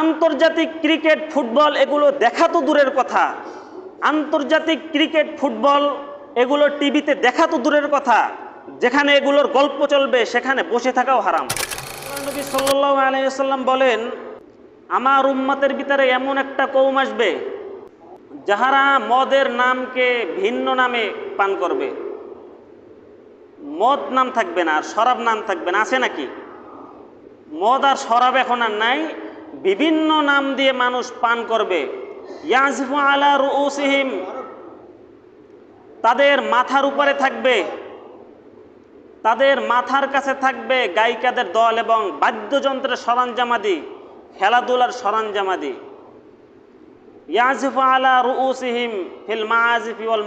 আন্তর্জাতিক cricket football এগুলো দেখা তো দূরের কথা। আন্তর্জাতিক ক্রিকেট ফুটবল এগুলো টিভিতে দেখা তো দূরের কথা। যেখানে এগুলোর গল্প চলবে, সেখানে বসে থাকাও হারাম। নবী সাল্লাল্লাহু আলাইহি সাল্লাম বলেন, আমার উম্মতের ভিতরে এমন একটা কৌম আসবে, যাহারা মদের নামকে ভিন্ন নামে পান করবে। মদ নাম থাকবে না আর শরাব নাম থাকবে না, আছে নাকি? মদ আর শরাব এখন আর নাই বিভিন্ন নাম দিয়ে মানুষ পান করবে। তাদের মাথার উপরে থাকবে। তাদের মাথার কাছে থাকবে গায়িকাদের দল এবং বাদ্যযন্ত্রের সরঞ্জামাদি, খেলাধুলার সরঞ্জামাদি। ইয়াজফু আলা রুসিহিম ফিল মাআজিফি ওয়াল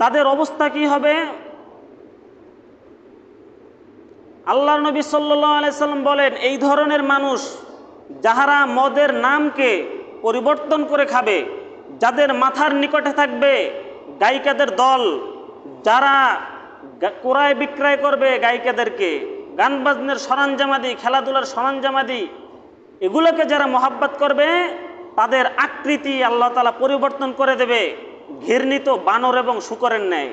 তাদের অবস্থা কি হবে? আল্লাহ নবী আলাইসাল্লাম বলেন, এই ধরনের মানুষ যাহারা মদের নামকে পরিবর্তন করে খাবে, যাদের মাথার নিকটে থাকবে গায়িকাদের দল, যারা ক্রয় বিক্রয় করবে গায়িকাদেরকে গান বাজনের সরঞ্জামাদি, খেলাধুলার সরঞ্জামাদি, এগুলোকে যারা মহাব্বত করবে, তাদের আকৃতি আল্লাহ তালা পরিবর্তন করে দেবে, ঘৃণিত বানর এবং শুকরের ন্যায়।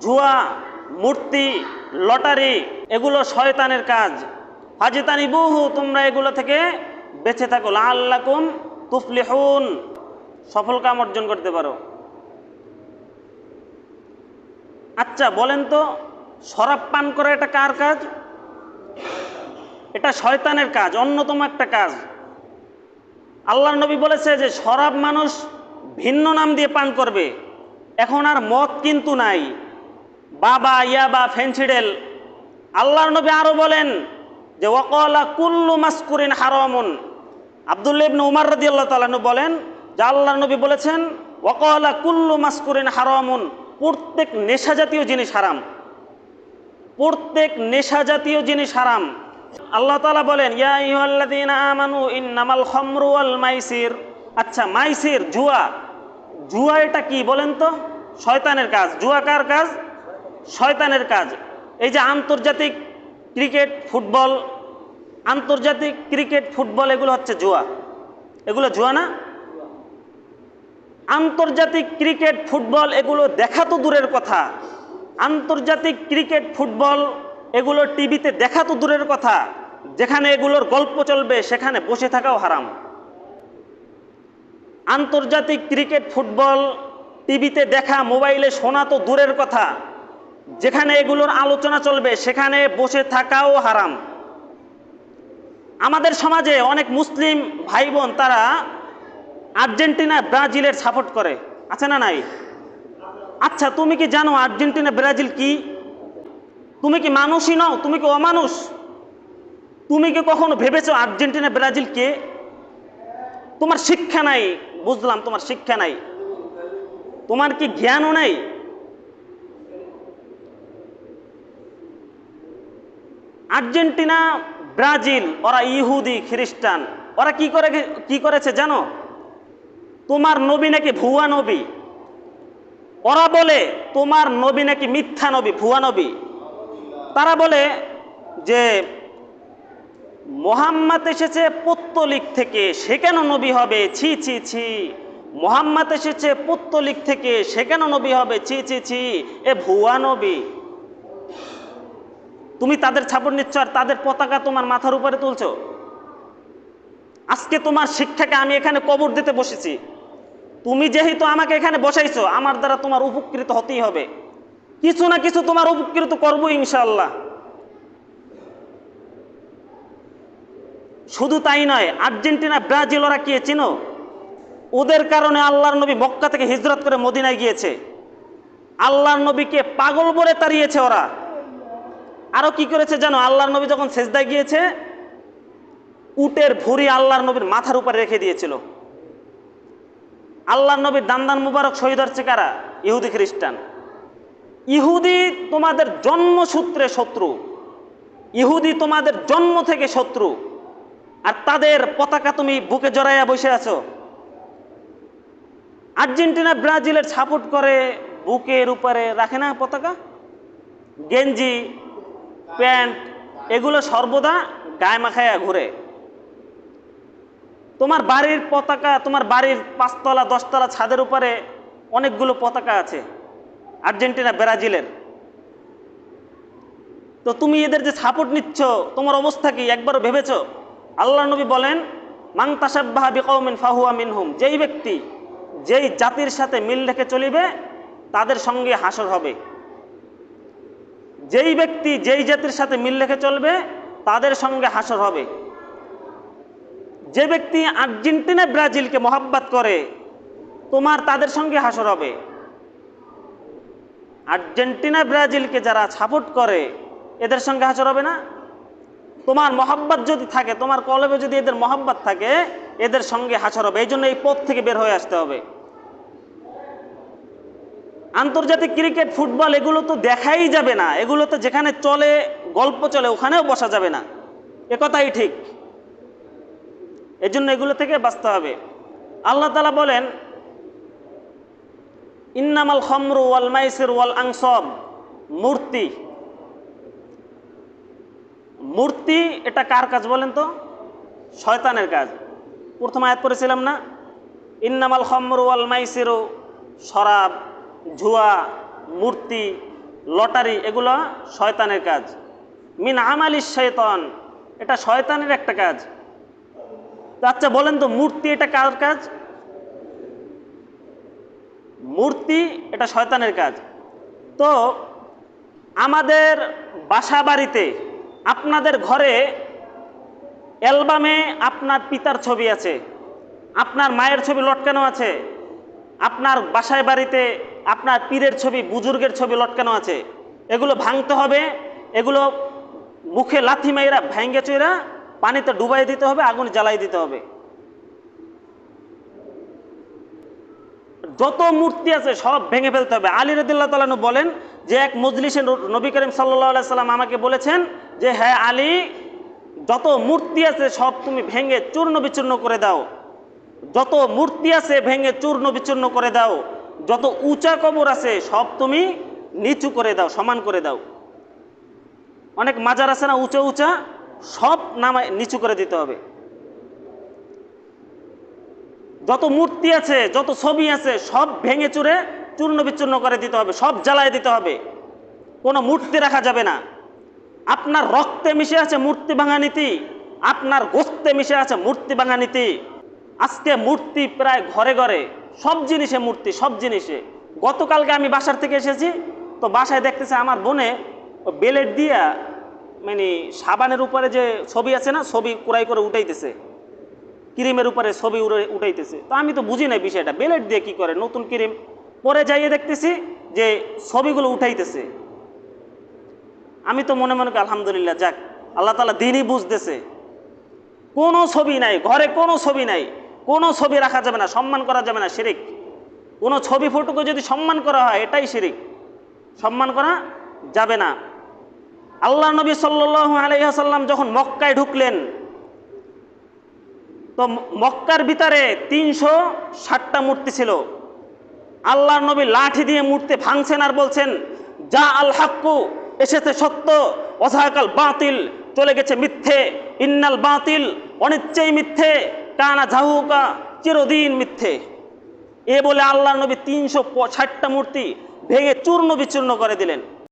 জুয়া, মূর্তি, লটারি, এগুলো শয়তানের কাজ। ফাজিতানি বহু তোমরা এগুলো থেকে বেঁচে থাকো। আল্লাকুম তুফলিহুন। সফল কাম অর্জন করতে পারো। আচ্ছা বলেন তো, শরাব পান করা এটা কার কাজ? এটা শয়তানের কাজ, অন্যতম একটা কাজ। আল্লাহর নবী বলেছে যে, শরাব মানুষ ভিন্ন নাম দিয়ে পান করবে। এখন আর মদ কিন্তু নাই। বাবা ইয়াবা ফেন্সিডেল। আল্লাহর নবী আরও বলেন যে, ওয়াকলা কুল্লু মাসকুরিন হারামুন। আব্দুল্লাহ ইবনে উমার রাদিয়াল্লাহু তাআলা বলেন যে, আল্লাহর নবী বলেছেন, ওয়াকলা কুল্লু মাসকুরিন হারামুন, প্রত্যেক নেশা জাতীয় জিনিস হারাম। প্রত্যেক নেশা জাতীয় জিনিস হারাম। আল্লাহ তাআলা বলেন আমানু ইন্নামাল খামরু ওয়াল মাইসির। আচ্ছা মাইসির, জুয়া। জুয়া এটা কি বলেন তো? শয়তানের কাজ। জুয়া কার কাজ? শয়তানের কাজ। এই যে আন্তর্জাতিক ক্রিকেট, ফুটবল, আন্তর্জাতিক ক্রিকেট, ফুটবল, এগুলো হচ্ছে জুয়া। এগুলো জুয়া না? আন্তর্জাতিক ক্রিকেট, ফুটবল, এগুলো দেখা তো দূরের কথা। আন্তর্জাতিক ক্রিকেট, ফুটবল, এগুলো টিভিতে দেখা তো দূরের কথা। যেখানে এগুলোর গল্প চলবে, সেখানে বসে থাকাও হারাম। আন্তর্জাতিক ক্রিকেট, ফুটবল, টিভিতে দেখা, মোবাইলে শোনা তো দূরের কথা। যেখানে এগুলোর আলোচনা চলবে, সেখানে বসে থাকাও হারাম। আমাদের সমাজে অনেক মুসলিম ভাই বোন তারা আর্জেন্টিনা, ব্রাজিলের সাপোর্ট করে। আছে না নাই? আচ্ছা তুমি কি জানো আর্জেন্টিনা, ব্রাজিল কি? তুমি কি মানুষই নও? তুমি কি অমানুষ? তুমি কি কখনো ভেবেছো আর্জেন্টিনা, ব্রাজিল কে? তোমার শিক্ষা নাই, বুঝলাম তোমার শিক্ষা নাই। তোমার কি জ্ঞানও নেই? আর্জেন্টিনা, ব্রাজিল, ওরা ইহুদি, খ্রিস্টান। ওরা কি করে কি করেছে জানো? তোমার নবী নাকি ভুয়া নবী? ওরা বলে, তোমার নবী নাকি মিথ্যা নবী, ভুয়া নবী? তারা বলে যে, মোহাম্মদ এসেছে পত্তলিক থেকে, সে কেন নবী হবে? ছি ছি ছি। মোহাম্মদ এসেছে পত্তলিক থেকে, সে কেন নবী হবে? ছি ছি ছি। এ ভুয়া নবী। তুমি তাদের ছাপড় নিচ্ছ আর তাদের পতাকা তোমার মাথার উপরে তুলছো। আজকে তোমার শিক্ষাকে আমি এখানে কবর দিতে বসেছি। তুমি যেহেতু আমাকে এখানে বসাইছো, আমার দ্বারা তোমার উপকৃত হতেই হবে। কিছু না কিছু তোমার উপকৃত করব ইনশাল্লাহ শুধু তাই নয়, আর্জেন্টিনা, ব্রাজিল ওরা কে চিনো? ওদের কারণে আল্লাহর নবী মক্কা থেকে হিজরত করে মদিনায় গিয়েছে। আল্লাহর নবীকে পাগল বলে তাড়িয়েছে ওরা। আরও কি করেছে জানো? আল্লাহর নবী যখন সেজদায় গিয়েছে, উটের ভুঁড়ি আল্লাহর নবীর মাথার উপরে রেখে দিয়েছিল। আল্লাহর নবীর দান্দান মুবারক শহীদ হচ্ছে কারা? ইহুদি খ্রিস্টান। ইহুদি তোমাদের জন্মসূত্রে শত্রু। ইহুদি তোমাদের জন্ম থেকে শত্রু। আর তাদের পতাকা তুমি বুকে জড়াইয়া বসে আছো। আর্জেন্টিনা, ব্রাজিলের সাপোর্ট করে বুকের উপরে রাখে না পতাকা? গেঞ্জি প্যান্ট, এগুলো সর্বদা গায়ে মাখাইয়া ঘুরে। তোমার বাড়ির পতাকা, তোমার বাড়ির পাঁচতলা, দশতলা ছাদের উপরে অনেকগুলো পতাকা আছে, আর্জেন্টিনা, ব্রাজিলের। তো তুমি এদের যে সাপোর্ট নিচ্ছ, তোমার অবস্থা কি? একবার ভেবেছো? আল্লাহ নবী বলেন মাং তাসাব্বাহা ফাহুয়া মিনহুম। যেই ব্যক্তি, যেই জাতির সাথে মিল রেখে চলিবে, তাদের সঙ্গে হাসর হবে। যেই ব্যক্তি যেই জাতির সাথে মিল রেখে চলবে, তাদের সঙ্গে হাসর হবে। যে ব্যক্তি আর্জেন্টিনা, ব্রাজিলকে মহাব্বাত করে, তোমার তাদের সঙ্গে হাসর হবে। আর্জেন্টিনা, ব্রাজিলকে যারা সাপোর্ট করে, এদের সঙ্গে হাসর হবে না? তোমার মহাব্বাত যদি থাকে, তোমার কলবে যদি এদের মহাব্বাত থাকে, এদের সঙ্গে হাসর হবে। এই জন্য এই পথ থেকে বের হয়ে আসতে হবে। আন্তর্জাতিক ক্রিকেট, ফুটবল, এগুলো তো দেখাই যাবে না। এগুলো তো যেখানে চলে, গল্প চলে, ওখানেও বসা যাবে না। এ কথাই ঠিক। এজন্য এগুলো থেকে বাঁচতে হবে। আল্লাহ তালা বলেন, ইন্নামাল খমরু ওয়াল মাইসির ওয়াল আংসব মূর্তি। মূর্তি, এটা কার কাজ বলেন তো? শয়তানের কাজ। প্রথম আয়াত করেছিলাম না? ইন্নামাল খমরু ওয়াল মাইসিরু। শরাব। জুয়া, মূর্তি, লটারি, এগুলো শয়তানের কাজ। মিন আমালিস শয়তান, এটা শয়তানের একটা কাজ। আচ্ছা বলেন তো, মূর্তি এটা কার কাজ? মূর্তি এটা শয়তানের কাজ। তো আমাদের বাসা বাড়িতে আপনাদের ঘরে অ্যালবামে আপনার পিতার ছবি আছে, আপনার মায়ের ছবি লটকানো আছে, আপনার বাসায় বাড়িতে আপনার পীরের ছবি, বুজুর্গের ছবি লটকানো আছে। এগুলো ভাঙতে হবে, এগুলো মুখে লাথি মাইরা ভেঙ্গে চইরা পানিতে ডুবাই দিতে হবে, আগুন জ্বালাই দিতে হবে। যত মূর্তি আছে সব ভেঙে ফেলতে হবে। আলী রদুল্লাহ তালানু বলেন যে এক মজলিসে নবী করিম সাল্লাম আমাকে বলেছেন যে হ্যাঁ আলী, যত মূর্তি আছে সব তুমি ভেঙে চূর্ণ বিচূর্ণ করে দাও। যত মূর্তি আছে ভেঙে চূর্ণ বিচূর্ণ করে দাও। যত উঁচা কবর আছে, সব তুমি নিচু করে দাও, সমান করে দাও। অনেক মাজার আছে না, উঁচা উঁচা, সব নামায় নিচু করে দিতে হবে। যত মূর্তি আছে, যত ছবি আছে, সব ভেঙে চুরে চূর্ণ বিচূর্ণ করে দিতে হবে, সব জ্বালায় দিতে হবে। কোনো মূর্তি রাখা যাবে না। আপনার রক্তে মিশে আছে মূর্তি ভাঙা নীতি, আপনার গোস্তে মিশে আছে মূর্তি ভাঙা নীতি। আজকে মূর্তি প্রায় ঘরে ঘরে সব জিনিসে মূর্তি, সব জিনিসে। গতকালকে আমি বাসার থেকে এসেছি, তো বাসায় দেখতেছে আমার বোনে বেলেট দিয়া মানে সাবানের উপরে যে ছবি আছে না, ছবি কুড়াই করে উঠাইতেছে। ক্রিমের উপরে ছবি উঠাইতেছে। তো আমি তো বুঝি না বিষয়টা, বেলেট দিয়ে কি করে? নতুন ক্রিম। পরে যাইয়ে দেখতেছি যে ছবিগুলো উঠাইতেছে। আমি তো মনে মনে আলহামদুলিল্লাহ, যাক, আল্লাহ তালা দিনই বুঝতেছে। কোনো ছবি নাই, ঘরে কোনো ছবি নাই। কোনো ছবি রাখা যাবে না, সম্মান করা যাবে না, শিরিক। কোনো ছবি, ফটোকে যদি সম্মান করা হয়, এটাই শিরিক। সম্মান করা যাবে না। আল্লাহ নবী সাল্লু আলাইসাল্লাম যখন মক্কায় ঢুকলেন, তো মক্কার ভিতরে তিনশো ষাটটা মূর্তি ছিল। আল্লাহ নবী লাঠি দিয়ে মূর্তি ভাঙছেন আর বলছেন, যা আল হাক্কু, এসেছে সত্য অসাহাকাল বাতিল, চলে গেছে মিথ্যে। ইন্নাল বাতিল, অনিচ্ছেই মিথ্যে। কানা ঝাহুকা চিরদিন মিথ্যে। এ বলে আল্লাহ নবী তিনশো ষাটটা মূর্তি ভেঙে চূর্ণ বিচূর্ণ করে দিলেন।